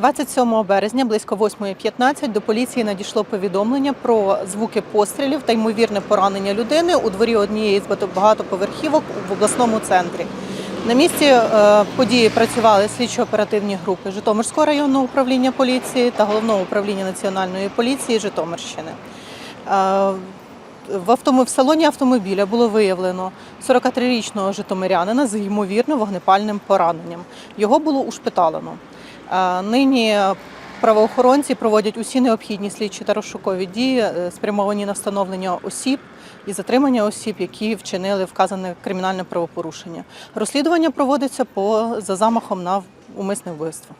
27 березня близько 8.15 до поліції надійшло повідомлення про звуки пострілів та ймовірне поранення людини у дворі однієї з багатоповерхівок в обласному центрі. На місці е, події працювали слідчо-оперативні групи Житомирського районного управління поліції та головного управління національної поліції Житомирщини. Е, в, автомо... в салоні автомобіля було виявлено 43-річного житомирянина з ймовірно вогнепальним пораненням. Його було ушпиталено. Нині правоохоронці проводять усі необхідні слідчі та розшукові дії, е, спрямовані на встановлення осіб і затримання осіб, які вчинили вказане кримінальне правопорушення. Розслідування проводиться по за замахом на умисне вбивство.